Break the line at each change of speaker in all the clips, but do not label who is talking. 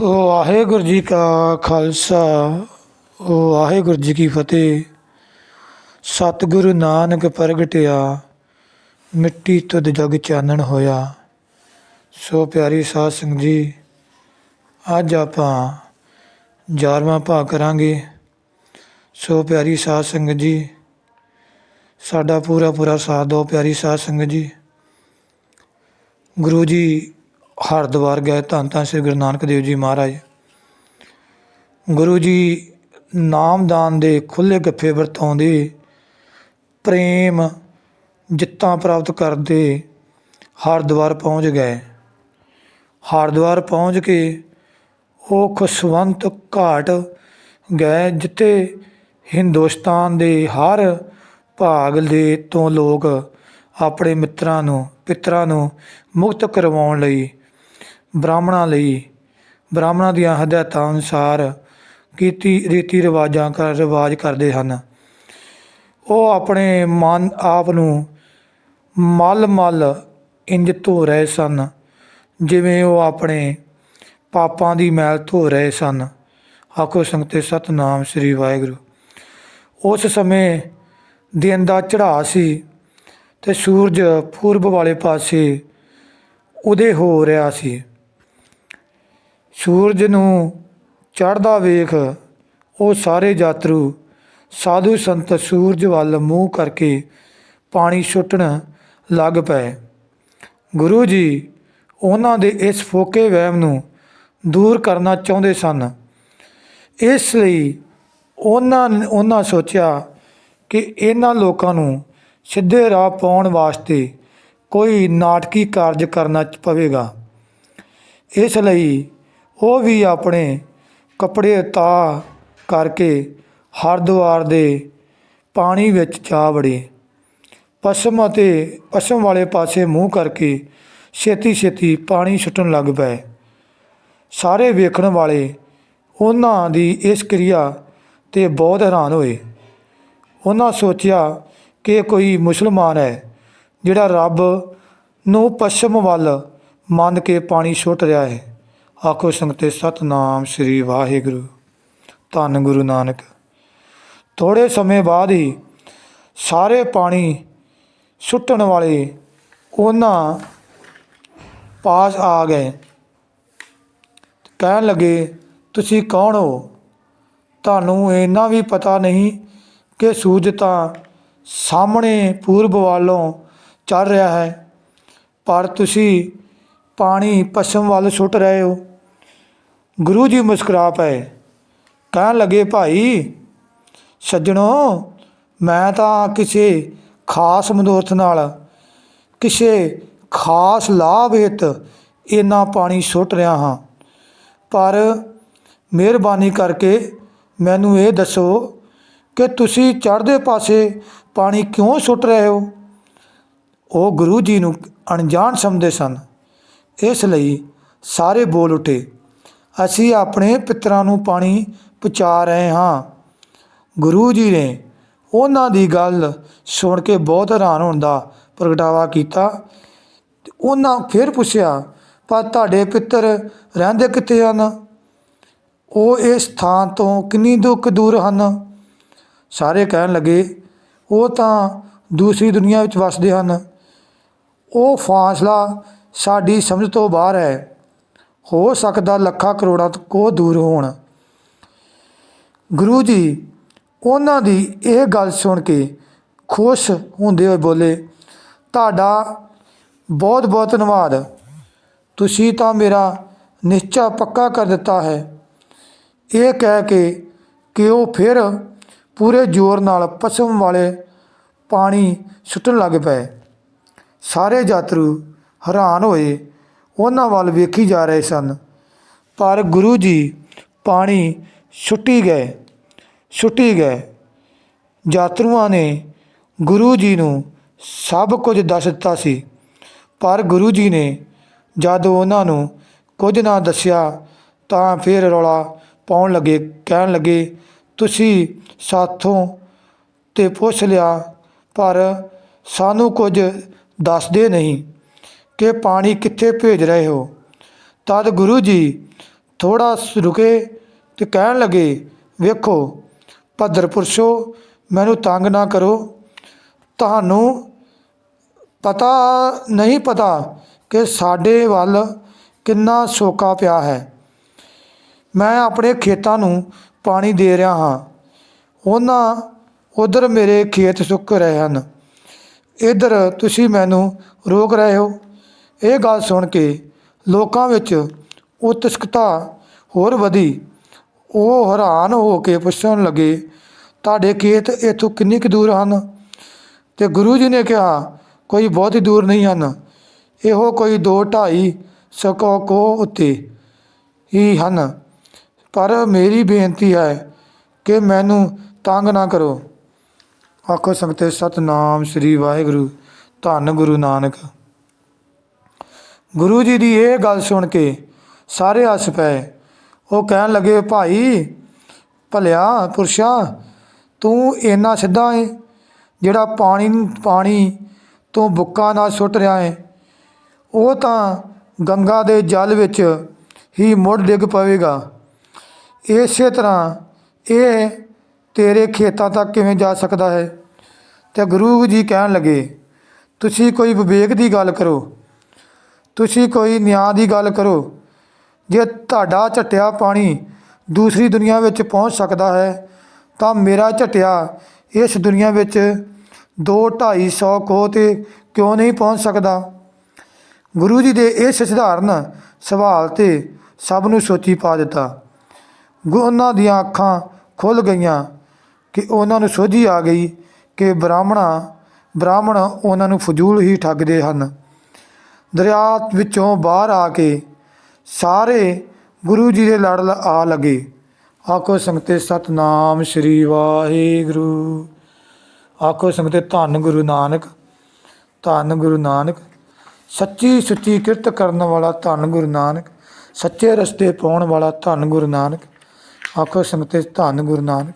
ਵਾਹਿਗੁਰੂ ਜੀ ਕਾ ਖਾਲਸਾ, ਵਾਹਿਗੁਰੂ ਜੀ ਕੀ ਫਤਿਹ। ਸਤਿਗੁਰੂ ਨਾਨਕ ਪ੍ਰਗਟਿਆ, ਮਿੱਟੀ ਤੁਧ ਜਗ ਚਾਨਣ ਹੋਇਆ। ਸੋ ਪਿਆਰੀ ਸਾਧ ਸੰਗਤ ਜੀ, ਅੱਜ ਆਪਾਂ 11ਵਾਂ ਭਾਗ ਕਰਾਂਗੇ। ਸੋ ਪਿਆਰੀ ਸਾਧ ਸੰਗਤ ਜੀ, ਸਾਡਾ ਪੂਰਾ ਪੂਰਾ ਸਾਥ ਦਿਓ ਪਿਆਰੀ ਸਾਧ ਸੰਗਤ ਜੀ। ਗੁਰੂ ਜੀ ਹਰਿਦੁਆਰ ਗਏ ਧੰਨ ਧੰਨ ਸ੍ਰੀ ਗੁਰੂ ਨਾਨਕ ਦੇਵ ਜੀ ਮਹਾਰਾਜ। ਗੁਰੂ ਜੀ ਨਾਮਦਾਨ ਦੇ ਖੁੱਲੇ ਗੱਫੇ ਵਰਤਾਉਂਦੇ, ਪ੍ਰੇਮ ਜਿੱਤਾਂ ਪ੍ਰਾਪਤ ਕਰਦੇ ਹਰਿਦੁਆਰ ਪਹੁੰਚ ਗਏ। ਹਰਿਦੁਆਰ ਪਹੁੰਚ ਕੇ ਉਹ ਖੁਸ਼ਵੰਤ ਘਾਟ ਗਏ ਜਿੱਥੇ ਹਿੰਦੁਸਤਾਨ ਦੇ ਹਰ ਭਾਗ ਦੇ ਤੋਂ ਲੋਕ ਆਪਣੇ ਮਿੱਤਰਾਂ ਨੂੰ, ਪਿੱਤਰਾਂ ਨੂੰ ਮੁਕਤ ਕਰਵਾਉਣ ਲਈ ਬ੍ਰਾਹਮਣਾਂ ਲਈ ਬ੍ਰਾਹਮਣਾਂ ਦੀਆਂ ਹਦਾਇਤਾਂ ਅਨੁਸਾਰ ਕੀਤੀ ਰੀਤੀ ਰਿਵਾਜਾਂ ਕਰ, ਰਿਵਾਜ ਕਰਦੇ ਹਨ। ਉਹ ਆਪਣੇ ਮਨ ਆਪ ਨੂੰ ਮਲ ਮਲ ਇੰਜ ਧੋ ਰਹੇ ਸਨ, ਜਿਵੇਂ ਉਹ ਆਪਣੇ ਪਾਪਾਂ ਦੀ ਮੈਲ ਧੋ ਰਹੇ ਸਨ। ਆਖੋ ਸੰਗਤੇ ਸਤਨਾਮ ਸ੍ਰੀ ਵਾਹਿਗੁਰੂ। ਉਸ ਸਮੇਂ ਦਿਨ ਦਾ ਚੜ੍ਹਾਅ ਸੀ ਤੇ ਸੂਰਜ ਪੂਰਬ ਵਾਲੇ ਪਾਸੇ ਉਦੇ ਹੋ ਰਿਹਾ ਸੀ। ਸੂਰਜ ਨੂੰ ਚੜ੍ਹਦਾ ਵੇਖ, ਉਹ ਸਾਰੇ ਯਾਤਰੂ ਸਾਧੂ ਸੰਤ ਸੂਰਜ ਵੱਲ ਮੂੰਹ ਕਰਕੇ ਪਾਣੀ ਛੁੱਟਣ ਲੱਗ ਪਏ। ਗੁਰੂ ਜੀ ਉਹਨਾਂ ਦੇ ਇਸ ਫੋਕੇ ਵਹਿਮ ਨੂੰ ਦੂਰ ਕਰਨਾ ਚਾਹੁੰਦੇ ਸਨ। ਇਸ ਲਈ ਉਹਨਾਂ ਉਹਨਾਂ ਸੋਚਿਆ ਕਿ ਇਹਨਾਂ ਲੋਕਾਂ ਨੂੰ ਸਿੱਧੇ ਰਾਹ ਪਾਉਣ ਵਾਸਤੇ ਕੋਈ ਨਾਟਕੀ ਕਾਰਜ ਕਰਨਾ ਪਵੇਗਾ। ਇਸ ਲਈ ਉਹ ਵੀ ਆਪਣੇ ਕੱਪੜੇ ਉਤਾਹ ਕਰਕੇ ਹਰਿਦੁਆਰ ਦੇ ਪਾਣੀ ਵਿੱਚ ਜਾ ਵੜੇ। ਪਸ਼ਮ ਅਤੇ ਪਸ਼ਮ ਵਾਲੇ ਪਾਸੇ ਮੂੰਹ ਕਰਕੇ ਛੇਤੀ ਛੇਤੀ ਪਾਣੀ ਛੁੱਟਣ ਲੱਗ ਪਏ। ਸਾਰੇ ਵੇਖਣ ਵਾਲੇ ਉਹਨਾਂ ਦੀ ਇਸ ਕਿਰਿਆ ਤੇ ਬਹੁਤ ਹੈਰਾਨ ਹੋਏ। ਉਹਨਾਂ ਸੋਚਿਆ ਕਿ ਕੋਈ ਮੁਸਲਮਾਨ ਹੈ ਜਿਹੜਾ ਰੱਬ ਨੂੰ ਪੱਛਮ ਵੱਲ ਮੰਨ ਕੇ ਪਾਣੀ ਛੁੱਟ ਰਿਹਾ ਹੈ। ਆਖੋ ਸੰਗਤੇ ਸਤਨਾਮ ਸ੍ਰੀ ਵਾਹਿਗੁਰੂ। ਧੰਨ ਗੁਰੂ ਨਾਨਕ। ਥੋੜੇ ਸਮੇਂ ਬਾਅਦ ਹੀ ਸਾਰੇ ਪਾਣੀ ਸੁੱਟਣ ਵਾਲੇ ਉਹਨਾਂ ਪਾਸ ਆ ਗਏ। ਕਹਿਣ ਲੱਗੇ, ਤੁਸੀਂ ਕੌਣ ਹੋ? ਤੁਹਾਨੂੰ ਇੰਨਾ ਵੀ ਪਤਾ ਨਹੀਂ ਕਿ ਸੂਰਜ ਤਾਂ ਸਾਹਮਣੇ ਪੂਰਬ ਵੱਲੋਂ ਚੱਲ ਰਿਹਾ ਹੈ, ਪਰ ਤੁਸੀਂ ਪਾਣੀ ਪੱਛਮ ਵੱਲ ਸੁੱਟ ਰਹੇ ਹੋ। ਗੁਰੂ ਜੀ ਮੁਸਕਰਾ ਪਏ। ਕਹਿਣ ਲੱਗੇ, ਭਾਈ, ਸੱਜਣੋ, ਮੈਂ ਤਾਂ ਕਿਸੇ ਖਾਸ ਮਨੋਰਥ ਨਾਲ, ਕਿਸੇ ਖਾਸ ਲਾਭ ਹਿੱਤ ਇੰਨਾ ਪਾਣੀ ਸੁੱਟ ਰਿਹਾ ਹਾਂ। ਪਰ ਮਿਹਰਬਾਨੀ ਕਰਕੇ ਮੈਨੂੰ ਇਹ ਦੱਸੋ ਕਿ ਤੁਸੀਂ ਚੜ੍ਹਦੇ ਪਾਸੇ ਪਾਣੀ ਕਿਉਂ ਸੁੱਟ ਰਹੇ ਹੋ? ਉਹ ਗੁਰੂ ਜੀ ਨੂੰ ਅਣਜਾਣ ਸਮਝਦੇ ਸਨ। ਇਸ ਲਈ ਸਾਰੇ ਬੋਲ ਉਠੇ। ਅਸੀਂ ਆਪਣੇ ਪਿੱਤਰਾਂ ਨੂੰ ਪਾਣੀ ਪਹੁੰਚਾ ਰਹੇ ਹਾਂ। ਗੁਰੂ ਜੀ ਨੇ ਉਹਨਾਂ ਦੀ ਗੱਲ ਸੁਣ ਕੇ ਬਹੁਤ ਹੈਰਾਨ ਹੋਣ ਦਾ ਪ੍ਰਗਟਾਵਾ ਕੀਤਾ। ਉਹਨਾਂ ਫਿਰ ਪੁੱਛਿਆ, ਪਰ ਤੁਹਾਡੇ ਪਿੱਤਰ ਰਹਿੰਦੇ ਕਿੱਥੇ ਹਨ? ਉਹ ਇਸ ਥਾਂ ਤੋਂ ਕਿੰਨੀ ਦੁੱਖ ਦੂਰ ਹਨ? ਸਾਰੇ ਕਹਿਣ ਲੱਗੇ, ਉਹ ਤਾਂ ਦੂਸਰੀ ਦੁਨੀਆ ਵਿੱਚ ਵੱਸਦੇ ਹਨ। ਉਹ ਫਾਸਲਾ ਸਾਡੀ ਸਮਝ ਤੋਂ ਬਾਹਰ ਹੈ। ਹੋ ਸਕਦਾ ਲੱਖਾਂ ਕਰੋੜਾਂ ਤੋਂ ਕੋ ਦੂਰ ਹੋਣ। ਗੁਰੂ ਜੀ, ਉਹਨਾਂ ਦੀ ਇਹ ਗੱਲ ਸੁਣ ਕੇ ਖੁਸ਼ ਹੁੰਦੇ ਹੋਏ ਬੋਲੇ, ਤੁਹਾਡਾ ਬਹੁਤ ਬਹੁਤ ਧੰਨਵਾਦ। ਤੁਸੀਂ ਤਾਂ ਮੇਰਾ ਨਿਸ਼ਚਾ ਪੱਕਾ ਕਰ ਦਿੱਤਾ ਹੈ। ਇਹ ਕਹਿ ਕੇ ਕਿ ਉਹ ਫਿਰ ਪੂਰੇ ਜ਼ੋਰ ਨਾਲ ਪਸਮ ਵਾਲੇ ਪਾਣੀ ਸੁੱਟਣ ਲੱਗ ਪਏ। ਸਾਰੇ ਯਾਤਰੂ ਹੈਰਾਨ ਹੋਏ। ਉਹਨਾਂ ਵੱਲ ਵੇਖੀ ਜਾ ਰਹੇ ਸਨ। ਪਰ ਗੁਰੂ ਜੀ ਪਾਣੀ ਛੁੱਟੀ ਗਏ ਛੁੱਟੀ ਗਏ। ਯਾਤਰੂਆਂ ਨੇ ਗੁਰੂ ਜੀ ਨੂੰ ਸਭ ਕੁਝ ਦੱਸ ਦਿੱਤਾ ਸੀ। ਪਰ ਗੁਰੂ ਜੀ ਨੇ ਜਦ ਉਹਨਾਂ ਨੂੰ ਕੁਝ ਨਾ ਦੱਸਿਆ, ਤਾਂ ਫਿਰ ਰੌਲਾ ਪਾਉਣ ਲੱਗੇ, ਕਹਿਣ ਲੱਗੇ, ਤੁਸੀਂ ਸਾਥੋਂ ਤੇ ਪੁੱਛ ਲਿਆ, ਪਰ ਸਾਨੂੰ ਕੁਝ ਦੱਸਦੇ ਨਹੀਂ। ਕਿ ਪਾਣੀ ਕਿੱਥੇ ਭੇਜ ਰਹੇ ਹੋ? ਤਦ ਗੁਰੂ ਜੀ ਥੋੜਾ ਰੁਕੇ ਤੇ ਕਹਿਣ ਲੱਗੇ, ਵੇਖੋ, ਭੱਦਰ ਪੁਰਸ਼ੋ, ਮੈਨੂੰ ਤੰਗ ਨਾ ਕਰੋ। ਤੁਹਾਨੂੰ ਪਤਾ ਨਹੀਂ ਪਤਾ ਕਿ ਸਾਡੇ ਵੱਲ ਕਿੰਨਾ ਸੋਕਾ ਪਿਆ ਹੈ। ਮੈਂ ਆਪਣੇ ਖੇਤਾਂ ਨੂੰ ਪਾਣੀ ਦੇ ਰਿਹਾ ਹਾਂ। ਉਹਨਾਂ ਉਧਰ ਮੇਰੇ ਖੇਤ ਸੁੱਕ ਰਹੇ ਹਨ। ਇਧਰ ਤੁਸੀਂ ਮੈਨੂੰ ਰੋਕ ਰਹੇ ਹੋ। ਇਹ ਗੱਲ ਸੁਣ ਕੇ ਲੋਕਾਂ ਵਿੱਚ ਉਤਸੁਕਤਾ ਹੋਰ ਵਧੀ। ਉਹ ਹੈਰਾਨ ਹੋ ਕੇ ਪੁੱਛਣ ਲੱਗੇ, ਤੁਹਾਡੇ ਖੇਤ ਇੱਥੋਂ ਕਿੰਨੀ ਕੁ ਦੂਰ ਹਨ? ਤੇ ਗੁਰੂ ਜੀ ਨੇ ਕਿਹਾ, ਕੋਈ ਬਹੁਤ ਹੀ ਦੂਰ ਨਹੀਂ ਹਨ। ਇਹੋ ਕੋਈ ਦੋ ਢਾਈ ਸਕੋ ਕੋ ਉੱਤੇ ਹੀ ਹਨ। ਪਰ ਮੇਰੀ ਬੇਨਤੀ ਹੈ ਕਿ ਮੈਨੂੰ ਤੰਗ ਨਾ ਕਰੋ। ਆਖੋ ਸੰਗਤੇ ਸਤਨਾਮ ਸ੍ਰੀ ਵਾਹਿਗੁਰੂ। ਧੰਨ ਗੁਰੂ ਨਾਨਕ। ਗੁਰੂ ਜੀ ਦੀ ਇਹ ਗੱਲ ਸੁਣ ਕੇ ਸਾਰੇ ਹੱਸ ਪਏ। ਉਹ ਕਹਿਣ ਲੱਗੇ, ਭਾਈ, ਭਲਿਆ ਪੁਰਸ਼ਾ, ਤੂੰ ਇੰਨਾ ਸਿੱਧਾ ਏ ਜਿਹੜਾ ਪਾਣੀ ਪਾਣੀ ਤੋਂ ਬੁੱਕਾ ਨਾਲ ਸੁੱਟ ਰਿਹਾ ਏ? ਉਹ ਤਾਂ ਗੰਗਾ ਦੇ ਜਲ ਵਿੱਚ ਹੀ ਮੁੜ ਡਿੱਗ ਪਵੇਗਾ। ਇਸੇ ਤਰ੍ਹਾਂ ਇਹ ਤੇਰੇ ਖੇਤਾਂ ਤੱਕ ਕਿਵੇਂ ਜਾ ਸਕਦਾ ਹੈ? ਤੇ ਗੁਰੂ ਜੀ ਕਹਿਣ ਲੱਗੇ, ਤੁਸੀਂ ਕੋਈ ਵਿਵੇਕ ਦੀ ਗੱਲ ਕਰੋ। ਤੁਸੀਂ ਕੋਈ ਨਿਆਂ ਦੀ ਗੱਲ ਕਰੋ। ਜੇ ਤੁਹਾਡਾ ਝਟਿਆ ਪਾਣੀ ਦੂਸਰੀ ਦੁਨੀਆ ਵਿੱਚ ਪਹੁੰਚ ਸਕਦਾ ਹੈ, ਤਾਂ ਮੇਰਾ ਝਟਿਆ ਇਸ ਦੁਨੀਆ ਵਿੱਚ 2 250 ਕੋਹ ਤੇ ਕਿਉਂ ਨਹੀਂ ਪਹੁੰਚ ਸਕਦਾ? ਗੁਰੂ ਜੀ ਦੇ ਇਸ ਸਧਾਰਨ ਸਵਾਲ ਤੇ ਸਭ ਨੂੰ ਸੋਚੀ ਪਾ ਦਿੱਤਾ। ਗੁ- ਉਹਨਾਂ ਦੀਆਂ ਅੱਖਾਂ ਖੁੱਲ ਗਈਆਂ ਕਿ ਉਹਨਾਂ ਨੂੰ ਸੋਝੀ ਆ ਗਈ ਕਿ ਬ੍ਰਾਹਮਣਾ, ਬ੍ਰਾਹਮਣ ਉਹਨਾਂ ਨੂੰ ਫਜ਼ੂਲ ਹੀ ਠੱਗਦੇ ਹਨ। ਦਰਿਆ ਵਿੱਚੋਂ ਬਾਹਰ ਆ ਕੇ ਸਾਰੇ ਗੁਰੂ ਜੀ ਦੇ ਲੜ ਲ- ਆ ਲੱਗੇ। ਆਖੋ ਸੰਗਤੇ ਸਤਨਾਮ ਸ੍ਰੀ ਵਾਹਿਗੁਰੂ। ਆਖੋ ਸੰਗਤੇ ਧੰਨ ਗੁਰੂ ਨਾਨਕ, ਧੰਨ ਗੁਰੂ ਨਾਨਕ। ਸੱਚੀ ਸੁੱਚੀ ਕਿਰਤ ਕਰਨ ਵਾਲਾ ਧੰਨ ਗੁਰੂ ਨਾਨਕ, ਸੱਚੇ ਰਸਤੇ ਪਾਉਣ ਵਾਲਾ ਧੰਨ ਗੁਰੂ ਨਾਨਕ। ਆਖੋ ਸੰਗਤੇ ਧੰਨ ਗੁਰੂ ਨਾਨਕ।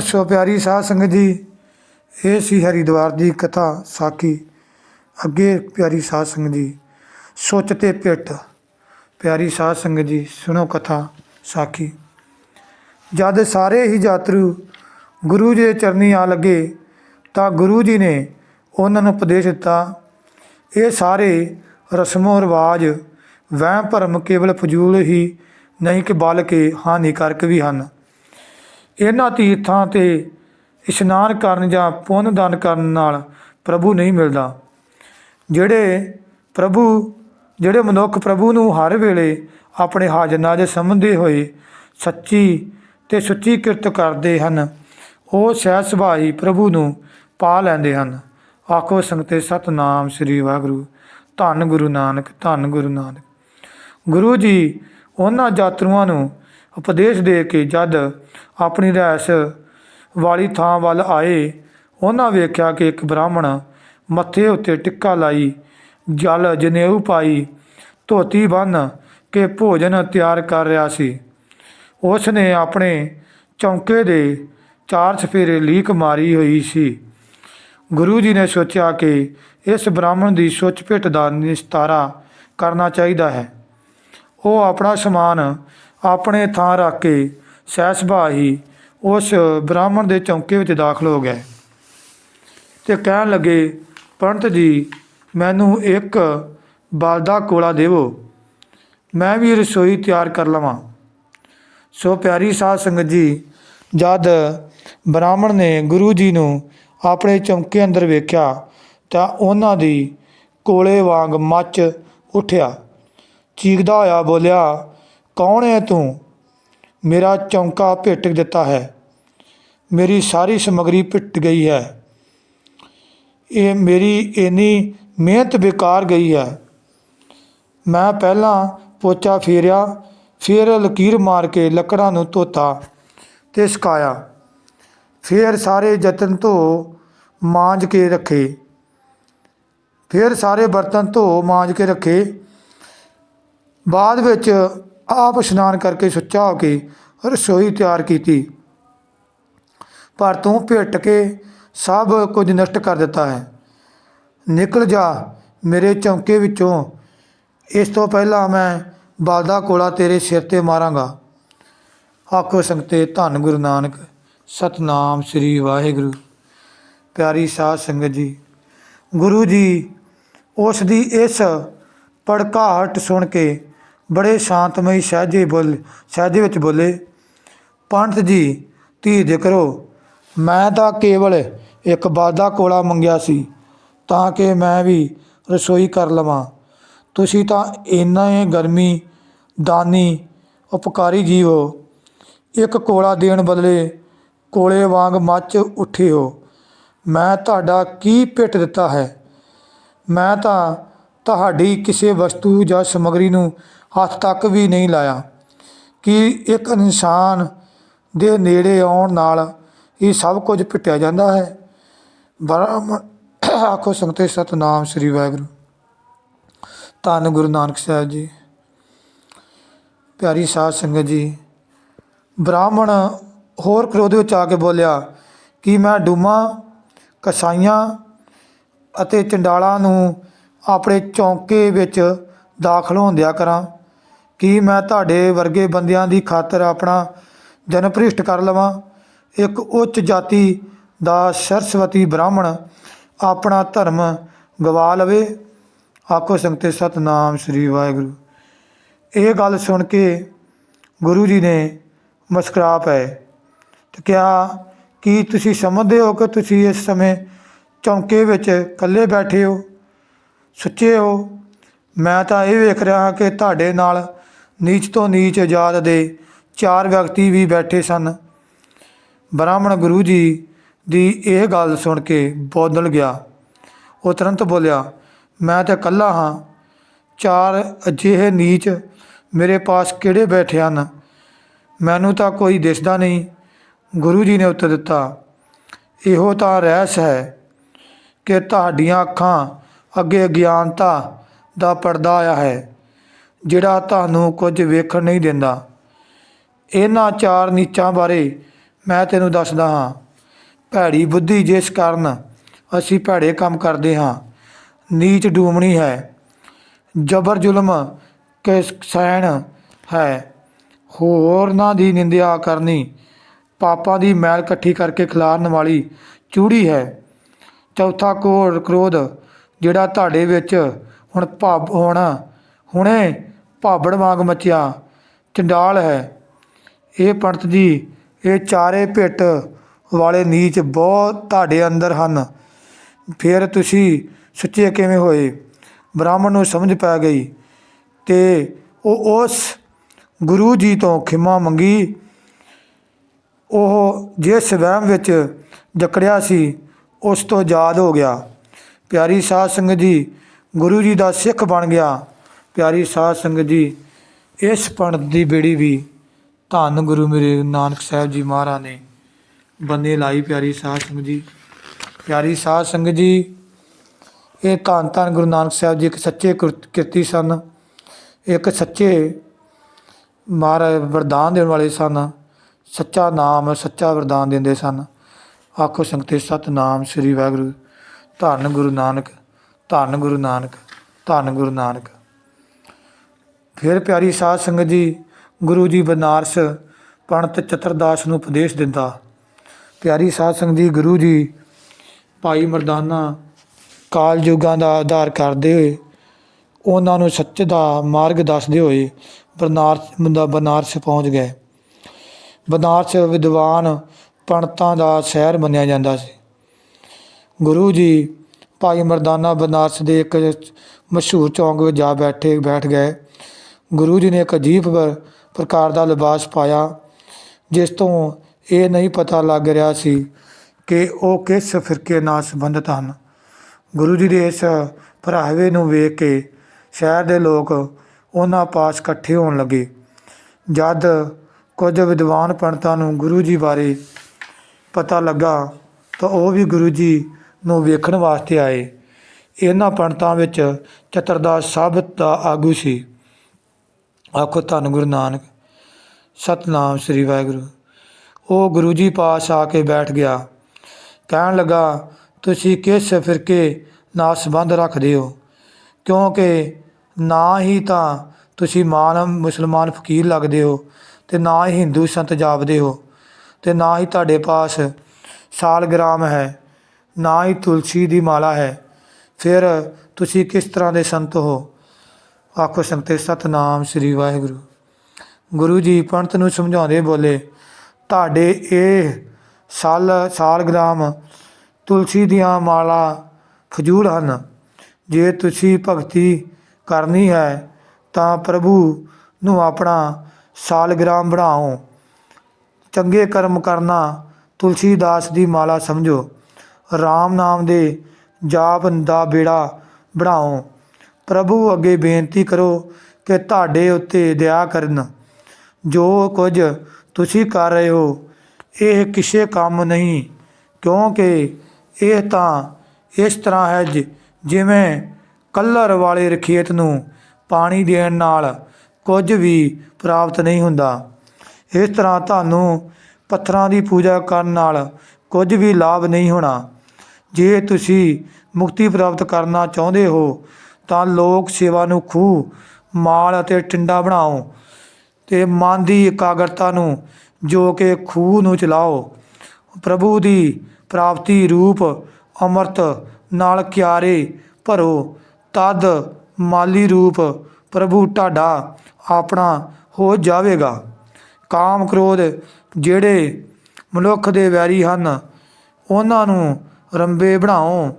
ਸੋ ਪਿਆਰੀ ਸਾਧ ਸੰਗਤ ਜੀ, ਇਹ ਸੀ ਹਰਿਦੁਆਰ ਦੀ ਕਥਾ ਸਾਖੀ। ਅੱਗੇ ਪਿਆਰੀ ਸਾਧ ਸੰਗਤ ਜੀ, ਸੋਚ ਤੇ ਪਿੱਠ। ਪਿਆਰੀ ਸਾਧ ਸੰਗਤ ਜੀ, ਸੁਣੋ ਕਥਾ, ਸਾਖੀ। ਜਦ ਸਾਰੇ ਹੀ ਯਾਤਰੂ ਗੁਰੂ ਜੀ ਦੇ ਚਰਨੀ ਆ ਲੱਗੇ, ਤਾਂ ਗੁਰੂ ਜੀ ਨੇ ਉਹਨਾਂ ਨੂੰ ਉਪਦੇਸ਼ ਦਿੱਤਾ, ਇਹ ਸਾਰੇ ਰਸਮੋ ਰਿਵਾਜ, ਵਹਿਮ ਭਰਮ ਕੇਵਲ ਫਜ਼ੂਲ ਹੀ ਨਹੀਂ ਕਿ ਬਲਕਿ ਹਾਨੀਕਾਰਕ ਵੀ ਹਨ। ਇਹਨਾਂ ਤੀਰਥਾਂ ਤੇ ਇਸ਼ਨਾਨ ਕਰਨ ਜਾਂ ਪੁੰਨ ਦਾਨ ਕਰਨ ਨਾਲ ਪ੍ਰਭੂ ਨਹੀਂ ਮਿਲਦਾ। ਜਿਹੜੇ ਪ੍ਰਭੂ, ਜਿਹੜੇ ਮਨੁੱਖ ਪ੍ਰਭੂ ਨੂੰ ਹਰ ਵੇਲੇ ਆਪਣੇ ਹਾਜ਼ਰ ਨਾਜ਼ਰ ਸਮਝਦੇ ਹੋਏ ਸੱਚੀ ਤੇ ਸੁੱਚੀ ਕਿਰਤ ਕਰਦੇ ਹਨ, ਉਹ ਸਹਿਜ ਸੁਭਾਅ ਹੀ ਪ੍ਰਭੂ ਨੂੰ ਪਾ ਲੈਂਦੇ ਹਨ। ਆਖੋ ਸੰਗਤੇ, ਸਤਨਾਮ ਸ੍ਰੀ ਵਾਹਿਗੁਰੂ। ਧੰਨ ਗੁਰੂ ਨਾਨਕ, ਧੰਨ ਗੁਰੂ ਨਾਨਕ। ਗੁਰੂ ਜੀ ਉਹਨਾਂ ਯਾਤਰੂਆਂ ਨੂੰ ਉਪਦੇਸ਼ ਦੇ ਕੇ ਜਦ ਆਪਣੀ ਰਹਿਸ ਵਾਲੀ ਥਾਂ ਵੱਲ ਆਏ, ਉਹਨਾਂ ਵੇਖਿਆ ਕਿ ਇੱਕ ਬ੍ਰਾਹਮਣ ਮੱਥੇ ਉੱਤੇ ਟਿੱਕਾ ਲਾਈ, ਜਲ ਜਨੇਊ ਪਾਈ, ਧੋਤੀ ਬੰਨ ਕੇ ਭੋਜਨ ਤਿਆਰ ਕਰ ਰਿਹਾ ਸੀ। ਉਸ ਨੇ ਆਪਣੇ ਚੌਂਕੇ ਦੇ ਚਾਰ ਸਫੇਰੇ ਲੀਕ ਮਾਰੀ ਹੋਈ ਸੀ। ਗੁਰੂ ਜੀ ਨੇ ਸੋਚਿਆ ਕਿ ਇਸ ਬ੍ਰਾਹਮਣ ਦੀ ਸੁੱਚ ਭਿੱਟ ਦਾ ਨਿਸਤਾਰਾ ਕਰਨਾ ਚਾਹੀਦਾ ਹੈ। ਉਹ ਆਪਣਾ ਸਮਾਨ ਆਪਣੇ ਥਾਂ ਰੱਖ ਕੇ ਸਹਿ ਸੁਭਾਅ ਹੀ ਉਸ ਬ੍ਰਾਹਮਣ ਦੇ ਚੌਂਕੇ ਵਿੱਚ ਦਾਖਲ ਹੋ ਗਏ ਤੇ ਕਹਿਣ ਲੱਗੇ ਪੰਡਤ ਜੀ, ਮੈਨੂੰ ਇੱਕ ਬਲਦਾ ਕੋਲਾ ਦੇਵੋ। ਮੈਂ ਵੀ ਰਸੋਈ ਤਿਆਰ ਕਰ ਲਵਾਂ। ਸੋ ਪਿਆਰੀ ਸਾਧ ਸੰਗਤ ਜੀ, ਜਦ ਬ੍ਰਾਹਮਣ ਨੇ ਗੁਰੂ ਜੀ ਨੂੰ ਆਪਣੇ ਚੌਂਕੇ ਅੰਦਰ ਵੇਖਿਆ, ਤਾਂ ਉਹਨਾਂ ਦੀ ਕੋਲੇ ਵਾਂਗ ਮੱਚ ਉੱਠਿਆ। ਚੀਕਦਾ ਹੋਇਆ ਬੋਲਿਆ, ਕੌਣ ਹੈ ਤੂੰ? ਮੇਰਾ ਚੌਂਕਾ ਭਿੱਟ ਦਿੱਤਾ ਹੈ। ਮੇਰੀ ਸਾਰੀ ਸਮਗਰੀ ਭਿੱਟ ਗਈ ਹੈ। ਇਹ ਮੇਰੀ ਇੰਨੀ ਮਿਹਨਤ ਬੇਕਾਰ ਗਈ ਹੈ। ਮੈਂ ਪਹਿਲਾਂ ਪੋਚਾ ਫੇਰਿਆ, ਫਿਰ ਲਕੀਰ ਮਾਰ ਕੇ ਲੱਕੜਾਂ ਨੂੰ ਧੋਤਾ ਤੇ ਸੁਕਾਇਆ। ਫਿਰ ਸਾਰੇ ਯਤਨ ਧੋ ਮਾਂਜ ਕੇ ਰੱਖੇ। ਫਿਰ ਸਾਰੇ ਬਰਤਨ ਧੋ ਮਾਂਜ ਕੇ ਰੱਖੇ। ਬਾਅਦ ਵਿੱਚ ਆਪ ਇਸ਼ਨਾਨ ਕਰਕੇ ਸੁੱਚਾ ਹੋ ਕੇ ਰਸੋਈ ਤਿਆਰ ਕੀਤੀ। ਪਰ ਤੂੰ ਭਿੱਟ ਕੇ ਸਭ ਕੁਝ ਨਸ਼ਟ ਕਰ ਦਿੱਤਾ ਹੈ। ਨਿਕਲ ਜਾ ਮੇਰੇ ਚੌਂਕੇ ਵਿੱਚੋਂ। ਇਸ ਤੋਂ ਪਹਿਲਾਂ ਮੈਂ ਬਲਦਾ ਕੋਲਾ ਤੇਰੇ ਸਿਰ ਤੇ ਮਾਰਾਂਗਾ। ਆਖੋ ਸੰਗਤੇ, ਧੰਨ ਗੁਰੂ ਨਾਨਕ, ਸਤਨਾਮ ਸ੍ਰੀ ਵਾਹਿਗੁਰੂ। ਪਿਆਰੀ ਸਾਧ ਸੰਗਤ ਜੀ, ਗੁਰੂ ਜੀ, ਉਸ ਦੀ ਇਸ ਪੜਕਾਹਟ ਸੁਣ ਕੇ ਬੜੇ ਸ਼ਾਂਤਮਈ ਸਹਿਜੇ ਬੋਲ ਸਹਿਜੇ ਵਿੱਚ ਬੋਲੇ, ਪੰਡਤ ਜੀ ਧੀਰਜ ਕਰੋ। ਮੈਂ ਤਾਂ ਕੇਵਲ ਇੱਕ ਬਾਦਾ ਕੋਲਾ ਮੰਗਿਆ ਸੀ, ਤਾਂ ਕਿ ਮੈਂ ਵੀ ਰਸੋਈ ਕਰ ਲਵਾਂ। ਤੁਸੀਂ ਤਾਂ ਇੰਨਾ ਹੀ ਗਰਮੀ, ਦਾਨੀ, ਉਪਕਾਰੀ ਜੀਵ ਹੋ। ਇੱਕ ਕੋਲਾ ਦੇਣ ਬਦਲੇ ਕੋਲੇ ਵਾਂਗ ਮੱਚ ਉੱਠੇ ਹੋ ਮੈਂ ਤੁਹਾਡਾ ਕੀ ਪਿੱਟ ਦਿੱਤਾ ਹੈ? ਮੈਂ ਤਾਂ ਤੁਹਾਡੀ ਕਿਸੇ ਵਸਤੂ ਜਾਂ ਸਮਗਰੀ ਨੂੰ ਹੱਥ ਤੱਕ ਵੀ ਨਹੀਂ ਲਾਇਆ। ਕਿ ਇੱਕ ਇਨਸਾਨ ਦੇ ਨੇੜੇ ਆਉਣ ਨਾਲ ਇਹ ਸਭ ਕੁਝ ਭਿੱਟਿਆ ਜਾਂਦਾ ਹੈ। ਬ੍ਰਹਮ ਆਖੋ ਸੰਗਤੇ ਸਤਨਾਮ ਸ੍ਰੀ ਵਾਹਿਗੁਰੂ। ਧੰਨ ਗੁਰੂ ਨਾਨਕ ਸਾਹਿਬ ਜੀ। ਪਿਆਰੀ ਸਾਧ ਸੰਗਤ ਜੀ, ਬ੍ਰਾਹਮਣ ਹੋਰ ਕ੍ਰੋਧ ਵਿੱਚ ਆ ਕੇ ਬੋਲਿਆ ਕਿ ਮੈਂ ਡੂਮਾ ਕਸਾਈਆਂ ਅਤੇ ਚੰਡਾਲਾਂ ਨੂੰ ਆਪਣੇ ਚੌਂਕੇ ਵਿੱਚ ਦਾਖਲ ਹੋਣ ਕਰਾਂ ਕੀ ਮੈਂ ਤੁਹਾਡੇ ਵਰਗੇ ਬੰਦਿਆਂ ਦੀ ਖਾਤਰ ਆਪਣਾ ਜਨਮ ਭ੍ਰਿਸ਼ਟ ਕਰ ਲਵਾਂ। ਇੱਕ ਉੱਚ ਜਾਤੀ ਦਾ ਸਰਸਵਤੀ ਬ੍ਰਾਹਮਣ ਆਪਣਾ ਧਰਮ ਗਵਾ ਲਵੇ। ਆਖੋ ਸੰਗਤੇ ਸਤਨਾਮ ਸ੍ਰੀ ਵਾਹਿਗੁਰੂ। ਇਹ ਗੱਲ ਸੁਣ ਕੇ ਗੁਰੂ ਜੀ ਨੇ ਮੁਸਕਰਾ ਪਏ ਤੇ ਕਿਹਾ, ਕੀ ਤੁਸੀਂ ਸਮਝਦੇ ਹੋ ਕਿ ਤੁਸੀਂ ਇਸ ਸਮੇਂ ਚੌਂਕੇ ਵਿੱਚ ਇਕੱਲੇ ਬੈਠੇ ਹੋ? ਸੁੱਚੇ ਹੋ? ਮੈਂ ਤਾਂ ਇਹ ਵੇਖ ਰਿਹਾ ਹਾਂ ਕਿ ਤੁਹਾਡੇ ਨਾਲ ਨੀਚ ਤੋਂ ਨੀਚ ਆਜ਼ਾਦ ਦੇ ਚਾਰ ਵਿਅਕਤੀ ਵੀ ਬੈਠੇ ਸਨ। ਬ੍ਰਾਹਮਣ ਗੁਰੂ ਜੀ ਦੀ ਇਹ ਗੱਲ ਸੁਣ ਕੇ ਬੋਦਲ ਗਿਆ। ਉਹ ਤੁਰੰਤ ਬੋਲਿਆ, ਮੈਂ ਤਾਂ ਇਕੱਲਾ ਹਾਂ। ਚਾਰ ਅਜਿਹੇ ਨੀਚ ਮੇਰੇ ਪਾਸ ਕਿਹੜੇ ਬੈਠੇ ਹਨ? ਮੈਨੂੰ ਤਾਂ ਕੋਈ ਦਿਸਦਾ ਨਹੀਂ। ਗੁਰੂ ਜੀ ਨੇ ਉੱਤਰ ਦਿੱਤਾ, ਇਹੋ ਤਾਂ ਰਹਿਸ ਹੈ ਕਿ ਤੁਹਾਡੀਆਂ ਅੱਖਾਂ ਅੱਗੇ ਅਗਿਆਨਤਾ ਦਾ ਪਰਦਾ ਆਇਆ ਹੈ, ਜਿਹੜਾ ਤੁਹਾਨੂੰ ਕੁਝ ਵੇਖਣ ਨਹੀਂ ਦਿੰਦਾ। ਇਹਨਾਂ ਚਾਰ ਨੀਚਾਂ ਬਾਰੇ ਮੈਂ ਤੈਨੂੰ ਦੱਸਦਾ ਹਾਂ, ਭੈੜੀ ਬੁੱਧੀ ਜਿਸ ਕਾਰਨ ਅਸੀਂ ਭੈੜੇ ਕੰਮ ਕਰਦੇ ਹਾਂ, ਨੀਚ ਡੂਮਣੀ ਹੈ, ਜਬਰ ਜ਼ੁਲਮ ਕੇ ਸੈਣ ਹੈ ਹੋਰਨਾਂ ਦੀ ਨਿੰਦਿਆ ਕਰਨੀ, ਪਾਪਾਂ ਦੀ ਮੈਲ ਇਕੱਠੀ ਕਰਕੇ ਖਿਲਾਰਨ ਵਾਲੀ ਚੂੜੀ ਹੈ, ਚੌਥਾ ਕੋੜ ਕ੍ਰੋਧ ਜਿਹੜਾ ਤੁਹਾਡੇ ਵਿੱਚ ਹੁਣ ਭਾਵ ਹੋਣਾ ਹੁਣੇ ਭਾਬੜ ਵਾਂਗ ਮਚਿਆ, ਚੰਡਾਲ ਹੈ, ਇਹ ਪੰਡਤ ਜੀ ਇਹ ਚਾਰੇ ਭਿੱਟ ਵਾਲੇ ਨੀਚ ਬਹੁਤ ਤੁਹਾਡੇ ਅੰਦਰ ਹਨ। ਫਿਰ ਤੁਸੀਂ ਸੁੱਚੇ ਕਿਵੇਂ ਹੋਏ? ਬ੍ਰਾਹਮਣ ਨੂੰ ਸਮਝ ਪੈ ਗਈ ਤੇ ਉਹ ਉਸ ਗੁਰੂ ਜੀ ਤੋਂ ਖਿਮਾ ਮੰਗੀ। ਉਹ ਜਿਸ ਵਹਿਮ ਵਿੱਚ ਜਕੜਿਆ ਸੀ, ਉਸ ਤੋਂ ਆਜ਼ਾਦ ਹੋ ਗਿਆ। ਪਿਆਰੀ ਸਾਧ ਸੰਗਤ ਜੀ, ਗੁਰੂ ਜੀ ਦਾ ਸਿੱਖ ਬਣ ਗਿਆ। ਪਿਆਰੀ ਸਾਧ ਸੰਗਤ ਜੀ, ਇਸ ਪੰਡਤ ਦੀ ਬੇੜੀ ਵੀ ਧੰਨ ਗੁਰੂ ਮੇਰੇ ਨਾਨਕ ਸਾਹਿਬ ਜੀ ਮਹਾਰਾਜ ਨੇ ਬੰਦੇ ਲਾਈ ਪਿਆਰੀ ਸਾਧ ਸੰਗਤ ਜੀ। ਪਿਆਰੀ ਸਾਧ ਸੰਗਤ ਜੀ, ਇਹ ਧੰਨ ਧੰਨ ਗੁਰੂ ਨਾਨਕ ਸਾਹਿਬ ਜੀ ਇੱਕ ਸੱਚੇ ਕਿਰਤੀ ਸਨ। ਇੱਕ ਸੱਚੇ ਮਹਾਰਾ ਵਰਦਾਨ ਦੇਣ ਵਾਲੇ ਸਨ। ਸੱਚਾ ਨਾਮ, ਸੱਚਾ ਵਰਦਾਨ ਦਿੰਦੇ ਸਨ। ਆਖੋ ਸੰਗਤੇ ਸਤਨਾਮ ਸ੍ਰੀ ਵਾਹਿਗੁਰੂ। ਧੰਨ ਗੁਰੂ ਨਾਨਕ, ਧੰਨ ਗੁਰੂ ਨਾਨਕ, ਧੰਨ ਗੁਰੂ ਨਾਨਕ। ਫਿਰ ਪਿਆਰੀ ਸਾਧ ਸੰਗਤ ਜੀ ਗੁਰੂ ਜੀ ਬਨਾਰਸ ਪੰਡਤ ਚਤਰਦਾਸ ਨੂੰ ਉਪਦੇਸ਼ ਦਿੰਦਾ। ਪਿਆਰੀ ਸਾਧ ਸੰਗਤ ਜੀ, ਗੁਰੂ ਜੀ, ਭਾਈ ਮਰਦਾਨਾ ਕਾਲ ਯੁਗਾਂ ਦਾ ਆਧਾਰ ਕਰਦੇ ਹੋਏ ਉਹਨਾਂ ਨੂੰ ਸੱਚ ਦਾ ਮਾਰਗ ਦੱਸਦੇ ਹੋਏ ਬਨਾਰਸ ਦਾ ਬਨਾਰਸ ਪਹੁੰਚ ਗਏ। ਬਨਾਰਸ ਵਿਦਵਾਨ ਪੰਡਤਾਂ ਦਾ ਸ਼ਹਿਰ ਮੰਨਿਆ ਜਾਂਦਾ ਸੀ। ਗੁਰੂ ਜੀ, ਭਾਈ ਮਰਦਾਨਾ ਬਨਾਰਸ ਦੇ ਇੱਕ ਮਸ਼ਹੂਰ ਚੌਂਕ ਵਿੱਚ ਜਾ ਬੈਠੇ, ਬੈਠ ਗਏ। ਗੁਰੂ ਜੀ ਨੇ ਇੱਕ ਅਜੀਬ ਪ੍ਰਕਾਰ ਦਾ ਲਿਬਾਸ ਪਾਇਆ, ਜਿਸ ਤੋਂ ਇਹ ਨਹੀਂ ਪਤਾ ਲੱਗ ਰਿਹਾ ਸੀ ਕਿ ਉਹ ਕਿਸ ਫਿਰਕੇ ਨਾਲ ਸੰਬੰਧਿਤ ਹਨ। ਗੁਰੂ ਜੀ ਦੇ ਇਸ ਭਰਾਵੇ ਨੂੰ ਵੇਖ ਕੇ ਸ਼ਹਿਰ ਦੇ ਲੋਕ ਉਹਨਾਂ ਪਾਸ ਇਕੱਠੇ ਹੋਣ ਲੱਗੇ। ਜਦ ਕੁਝ ਵਿਦਵਾਨ ਪੰਡਤਾਂ ਨੂੰ ਗੁਰੂ ਜੀ ਬਾਰੇ ਪਤਾ ਲੱਗਾ, ਤਾਂ ਉਹ ਵੀ ਗੁਰੂ ਜੀ ਨੂੰ ਵੇਖਣ ਵਾਸਤੇ ਆਏ। ਇਹਨਾਂ ਪੰਡਤਾਂ ਵਿੱਚ ਚਤਰਦਾਸ ਸਾਬਤ ਦਾ ਆਗੂ ਸੀ। ਆਖੋ ਧੰਨ ਗੁਰੂ ਨਾਨਕ, ਸਤਨਾਮ ਸ੍ਰੀ ਵਾਹਿਗੁਰੂ। ਉਹ ਗੁਰੂ ਜੀ ਪਾਸ ਆ ਕੇ ਬੈਠ ਗਿਆ। ਕਹਿਣ ਲੱਗਾ, ਤੁਸੀਂ ਕਿਸ ਫਿਰਕੇ ਨਾਲ ਸੰਬੰਧ ਰੱਖਦੇ ਹੋ? ਕਿਉਂਕਿ ਨਾ ਹੀ ਤਾਂ ਤੁਸੀਂ ਮਾਨ ਮੁਸਲਮਾਨ ਫਕੀਰ ਲੱਗਦੇ ਹੋ ਤੇ ਨਾ ਹੀ ਹਿੰਦੂ ਸੰਤ ਜਾਪਦੇ ਹੋ ਤੇ ਨਾ ਹੀ ਤੁਹਾਡੇ ਪਾਸ ਸਾਲਗ੍ਰਾਮ ਹੈ, ਨਾ ਹੀ ਤੁਲਸੀ ਦੀ ਮਾਲਾ ਹੈ। ਫਿਰ ਤੁਸੀਂ ਕਿਸ ਤਰ੍ਹਾਂ ਦੇ ਸੰਤ ਹੋ? ਆਖੋ ਸੰਤੇ ਸਤਨਾਮ ਸ੍ਰੀ ਵਾਹਿਗੁਰੂ। ਗੁਰੂ ਜੀ ਪੰਡਤ ਨੂੰ ਸਮਝਾਉਂਦੇ ਬੋਲੇ, ਤੁਹਾਡੇ ਇਹ ਸਾਲ ਸਾਲਗ੍ਰਾਮ ਤੁਲਸੀ ਦੀਆਂ ਮਾਲਾ ਫਜ਼ੂਲ ਹਨ। ਜੇ ਤੁਸੀਂ ਭਗਤੀ ਕਰਨੀ ਹੈ, ਤਾਂ ਪ੍ਰਭੂ ਨੂੰ ਆਪਣਾ ਸਾਲਗ੍ਰਾਮ ਬਣਾਓ। ਚੰਗੇ ਕਰਮ ਕਰਨਾ ਤੁਲਸੀ ਦਾਸ ਦੀ ਮਾਲਾ ਸਮਝੋ। RAM ਨਾਮ ਦੇ ਜਾਪ ਦਾ ਬੇੜਾ ਬਣਾਓ। ਪ੍ਰਭੂ ਅੱਗੇ ਬੇਨਤੀ ਕਰੋ ਕਿ ਤੁਹਾਡੇ ਉੱਤੇ ਦਇਆ ਕਰਨ। ਜੋ ਕੁਝ ਤੁਸੀਂ ਕਰ ਰਹੇ ਹੋ, ਇਹ ਕਿਸੇ ਕੰਮ ਨਹੀਂ, ਕਿਉਂਕਿ ਇਹ ਤਾਂ ਇਸ ਤਰ੍ਹਾਂ ਹੈ ਜਿਵੇਂ ਕਲਰ ਵਾਲੇ ਰਖੇਤ ਨੂੰ ਪਾਣੀ ਦੇਣ ਨਾਲ ਕੁਝ ਵੀ ਪ੍ਰਾਪਤ ਨਹੀਂ ਹੁੰਦਾ। ਇਸ ਤਰ੍ਹਾਂ ਤੁਹਾਨੂੰ ਪੱਥਰਾਂ ਦੀ ਪੂਜਾ ਕਰਨ ਨਾਲ ਕੁਝ ਵੀ ਲਾਭ ਨਹੀਂ ਹੋਣਾ। ਜੇ ਤੁਸੀਂ ਮੁਕਤੀ ਪ੍ਰਾਪਤ ਕਰਨਾ ਚਾਹੁੰਦੇ ਹੋ ਤਾਂ ਲੋਕ ਸੇਵਾ ਨੂੰ ਖੂਹ, ਮਾਲ ਅਤੇ ਟਿੰਡਾ ਬਣਾਓ ਤੇ ਮਨ ਦੀ ਇਕਾਗਰਤਾ ਨੂੰ ਜੋ ਕਿ ਖੂਹ ਨੂੰ ਚਲਾਓ। ਪ੍ਰਭੂ ਦੀ ਪ੍ਰਾਪਤੀ ਰੂਪ ਅੰਮ੍ਰਿਤ ਨਾਲ ਕਿਆਰੇ ਭਰੋ, ਤਦ ਮਾਲੀ ਰੂਪ ਪ੍ਰਭੂ ਤੁਹਾਡਾ ਆਪਣਾ ਹੋ ਜਾਵੇਗਾ। ਕਾਮ ਕ੍ਰੋਧ ਜਿਹੜੇ ਮਨੁੱਖ ਦੇ ਵੈਰੀ ਹਨ, ਉਹਨਾਂ ਨੂੰ ਰੰਬੇ ਬਣਾਓ।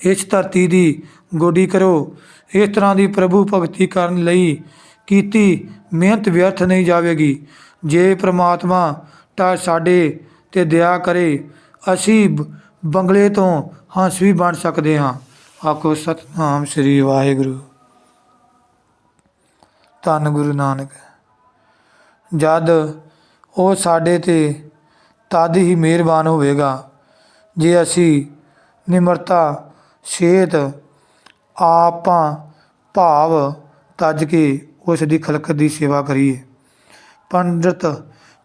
ਇਸ ਧਰਤੀ ਦੀ ਗੋਡੀ ਕਰੋ। ਇਸ ਤਰ੍ਹਾਂ ਦੀ ਪ੍ਰਭੂ ਭਗਤੀ ਕਰਨ ਲਈ ਕੀਤੀ ਮਿਹਨਤ ਵਿਅਰਥ ਨਹੀਂ ਜਾਵੇਗੀ। ਜੇ ਪ੍ਰਮਾਤਮਾ ਤਾਂ ਸਾਡੇ ਤੇ ਦਇਆ ਕਰੇ, ਅਸੀਂ ਬ- ਬੰਗਲੇ ਤੋਂ ਹੰਸ ਵੀ ਬਣ ਸਕਦੇ ਹਾਂ। ਆਖੋ, ਸਤਨਾਮ ਸ੍ਰੀ ਵਾਹਿਗੁਰੂ। ਧੰਨ ਗੁਰੂ ਨਾਨਕ। ਜਦ ਉਹ ਸਾਡੇ ਤੇ ਤਦ ਹੀ ਮਿਹਰਬਾਨ ਹੋਵੇਗਾ, ਜੇ ਅਸੀਂ ਨਿਮਰਤਾ ਸੇਤ ਆਪਾਂ ਭਾਵ ਤਜ ਕੇ ਉਸ ਦੀ ਖਲਕਤ ਦੀ ਸੇਵਾ ਕਰੀਏ। ਪੰਡਿਤ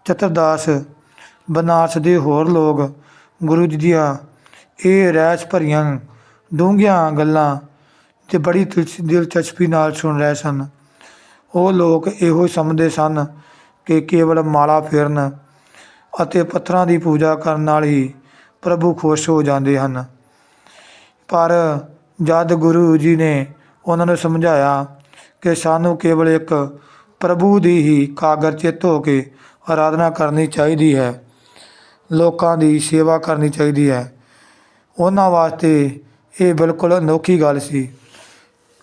ਚਤਰਦਾਸ ਬਨਾਰਸ ਦੇ ਹੋਰ ਲੋਕ ਗੁਰੂ ਜੀ ਦੀਆਂ ਇਹ ਰਹਿਸ ਭਰੀਆਂ ਡੂੰਘੀਆਂ ਗੱਲਾਂ ਤੇ ਬੜੀ ਦਿਲਚ- ਦਿਲਚਸਪੀ ਨਾਲ ਸੁਣ ਰਹੇ ਸਨ। ਉਹ ਲੋਕ ਇਹੋ ਸਮਝਦੇ ਸਨ ਕਿ ਕੇਵਲ ਮਾਲਾ ਫੇਰਨ ਅਤੇ ਪੱਥਰਾਂ ਦੀ ਪੂਜਾ ਕਰਨ ਨਾਲ ਹੀ ਪ੍ਰਭੂ ਖੁਸ਼ ਹੋ ਜਾਂਦੇ ਹਨ। ਪਰ ਜਦ ਗੁਰੂ ਜੀ ਨੇ ਉਹਨਾਂ ਨੂੰ ਸਮਝਾਇਆ ਕਿ ਸਾਨੂੰ ਕੇਵਲ ਇੱਕ ਪ੍ਰਭੂ ਦੀ ਹੀ ਕਾਗਰ ਚਿੱਤ ਹੋ ਕੇ ਆਰਾਧਨਾ ਕਰਨੀ ਚਾਹੀਦੀ ਹੈ, ਲੋਕਾਂ ਦੀ ਸੇਵਾ ਕਰਨੀ ਚਾਹੀਦੀ ਹੈ, ਉਹਨਾਂ ਵਾਸਤੇ ਇਹ ਬਿਲਕੁਲ ਅਨੋਖੀ ਗੱਲ ਸੀ।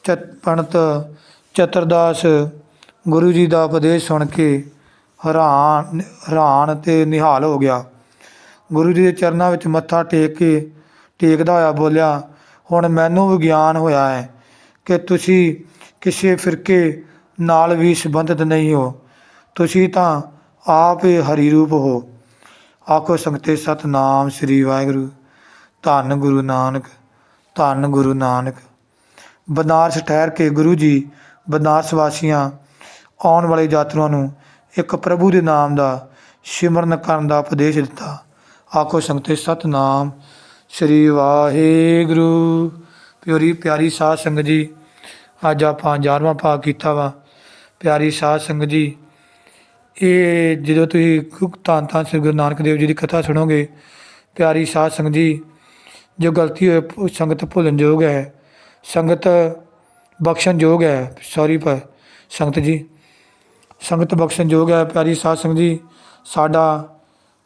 ਚਤ, ਪੰਡਤ ਚਤਰਦਾਸ ਗੁਰੂ ਜੀ ਦਾ ਉਪਦੇਸ਼ ਸੁਣ ਕੇ ਹੈਰਾਨ ਹੈਰਾਨ ਤੇ ਨਿਹਾਲ ਹੋ ਗਿਆ। ਗੁਰੂ ਜੀ ਦੇ ਚਰਨਾਂ ਵਿੱਚ ਮੱਥਾ ਟੇਕ ਕੇ ਟੇਕਦਾ ਹੋਇਆ ਬੋਲਿਆ ਹੁਣ ਮੈਨੂੰ ਵਿਗਿਆਨ ਹੋਇਆ ਹੈ ਕਿ ਤੁਸੀਂ ਕਿਸੇ ਫਿਰਕੇ ਨਾਲ ਵੀ ਸੰਬੰਧਿਤ ਨਹੀਂ ਹੋ। ਤੁਸੀਂ ਤਾਂ ਆਪ ਹੀ ਹਰੀ ਰੂਪ ਹੋ। ਆਖੋ ਸੰਗਤੇ ਸਤਨਾਮ ਸ੍ਰੀ ਵਾਹਿਗੁਰੂ। ਧੰਨ ਗੁਰੂ ਨਾਨਕ, ਧੰਨ ਗੁਰੂ ਨਾਨਕ। ਬਨਾਰਸ ਠਹਿਰ ਕੇ ਗੁਰੂ ਜੀ, ਬਨਾਰਸ ਵਾਸੀਆਂ, ਆਉਣ ਵਾਲੇ ਯਾਤਰੂਆਂ ਨੂੰ ਇੱਕ ਪ੍ਰਭੂ ਦੇ ਨਾਮ ਦਾ ਸਿਮਰਨ ਕਰਨ ਦਾ ਉਪਦੇਸ਼ ਦਿੱਤਾ। ਆਖੋ ਸੰਗਤੇ ਸਤਨਾਮ ਸ੍ਰੀ ਵਾਹਿਗੁਰੂ। ਪਿਆਰੀ ਪਿਆਰੀ ਸਾਧ ਸੰਗਤ ਜੀ, ਅੱਜ ਆਪਾਂ 11ਵਾਂ ਭਾਗ ਕੀਤਾ ਵਾ। ਪਿਆਰੀ ਸਾਧ ਸੰਗਤ ਜੀ, ਇਹ ਜਦੋਂ ਤੁਸੀਂ ਗੁ- ਧੰਨ ਧੰਨ ਸ੍ਰੀ ਗੁਰੂ ਨਾਨਕ ਦੇਵ ਜੀ ਦੀ ਕਥਾ ਸੁਣੋਗੇ, ਪਿਆਰੀ ਸਾਧ ਸੰਗਤ ਜੀ, ਜੋ ਗਲਤੀ ਹੋਏ ਉਹ ਸੰਗਤ ਭੁੱਲਣ ਯੋਗ ਹੈ, ਸੰਗਤ ਬਖਸ਼ਣ ਯੋਗ ਹੈ ਸੌਰੀ ਪਰ ਸੰਗਤ ਜੀ। ਸੰਗਤ ਬਖਸ਼ਣ ਯੋਗ ਹੈ, ਪਿਆਰੀ ਸਾਧ ਸੰਗਤ ਜੀ, ਸਾਡਾ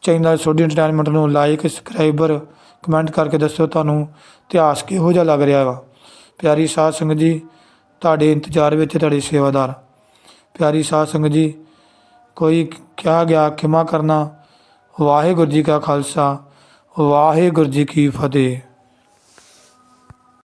ਚੈਨਲ ਸੋਡੀ ਐਂਟਰਟੇਨਮੈਂਟ ਨੂੰ ਲਾਈਕ ਸਬਸਕ੍ਰਾਈਬਰ ਕਮੈਂਟ ਕਰਕੇ ਦੱਸਿਓ ਤੁਹਾਨੂੰ ਇਤਿਹਾਸ ਕਿਹੋ ਜਿਹਾ ਲੱਗ ਰਿਹਾ ਵਾ। ਪਿਆਰੀ ਸਾਧ ਸੰਗਤ ਜੀ, ਤੁਹਾਡੇ ਇੰਤਜ਼ਾਰ ਵਿੱਚ ਤੁਹਾਡੇ ਸੇਵਾਦਾਰ। ਪਿਆਰੀ ਸਾਧ ਸੰਗਤ ਜੀ, ਕੋਈ ਕਿਹਾ ਗਿਆ ਖਿਮਾ ਕਰਨਾ, ਵਾਹਿਗੁਰੂ ਜੀ ਕਾ ਖਾਲਸਾ, ਵਾਹਿਗੁਰੂ ਜੀ ਕੀ ਫਤਿਹ।